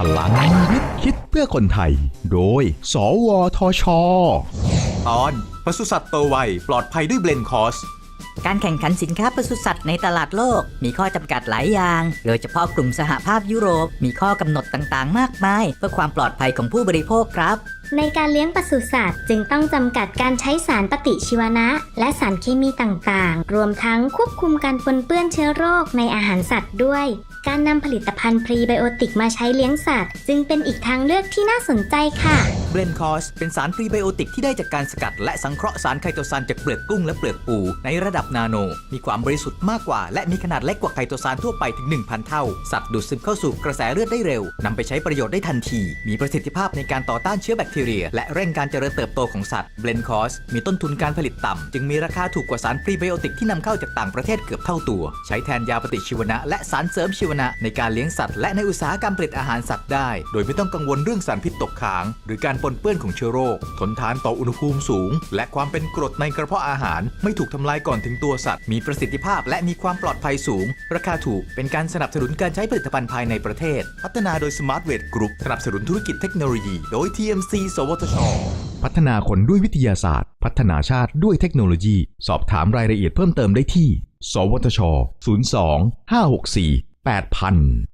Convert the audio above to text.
พลังคิดคิดเพื่อคนไทย โดย สวทช ตอนปศุสัตว์โตวไวปลอดภัยด้วยเบลนคอส การแข่งขันสินค้าปศุสัตว์ในตลาดโลก มีข้อจำกัดหลายอย่าง โดยเฉพาะกลุ่มสหภาพยุโรป มีข้อกำหนดต่างๆ มากมาย เพื่อความปลอดภัยของผู้บริโภคครับ ในการเลี้ยงปศุสัตว์ จึงต้องจำกัดการใช้สารปฏิชีวนะ และสารเคมีต่างๆ รวมทั้งควบคุมการปนเปื้อนเชื้อโรคในอาหารสัตว์ด้วย การนำผลิตภัณฑ์พรีไบโอติกมาใช้เลี้ยงสัตว์ จึงเป็นอีกทางเลือกที่น่าสนใจค่ะ เบลนคอสเป็นสารพรีไบโอติกที่ได้จากการสกัด และสังเคราะห์สารไคโตซานจากเปลือกกุ้งและเปลือกปู ในระดับนาโน มีความบริสุทธิ์มากกว่า และมีขนาดเล็กกว่าไคโตซานทั่วไปถึง 1,000 เท่า สัตว์ดูดซึมเข้าสู่กระแสเลือดได้เร็วนำไปใช้ประโยชน์ได้ทันที มีประสิทธิภาพในการต่อต้านเชื้อแบคทีเรีย และเร่งการเจริญเติบโตของสัตว์เบลนคอสมีต้นทุนการผลิตต่ำจึงมีราคาถูกกว่าสารพรีไบโอติกที่นำเข้าจากต่างประเทศเกือบเท่าตัว ใช้แทนยาปฏิชีวนะ และสารเสริมชีวนะในการเลี้ยงสัตว์และในอุตสาหกรรมผลิตอาหารสัตว์ได้ โดยไม่ต้องกังวลเรื่องสารพิษตกค้าง หรือการปนเปื้อนของเชื้อโรค ทนทานต่ออุณหภูมิสูง และความเป็นกรดในกระเพาะอาหาร ไม่ถูกทำลายก่อนถึงตัวสัตว์ มีประสิทธิภาพและมีความปลอดภัยสูง ราคาถูกเป็นการสนับสนุนการใช้ผลิตภัณฑ์ภายในประเทศ พัฒนาโดย Smart w e i g h t Group สนับสนุนธุรกิจเทคโนโลยี โดย TMC สวทช พัฒนาคนด้วยวิทยาศาสตร์ พัฒนาชาติด้วยเทคโนโลยี สอบถามรายละเอียดเพิ่มเติมได้ที่ สวทช 02 564 8000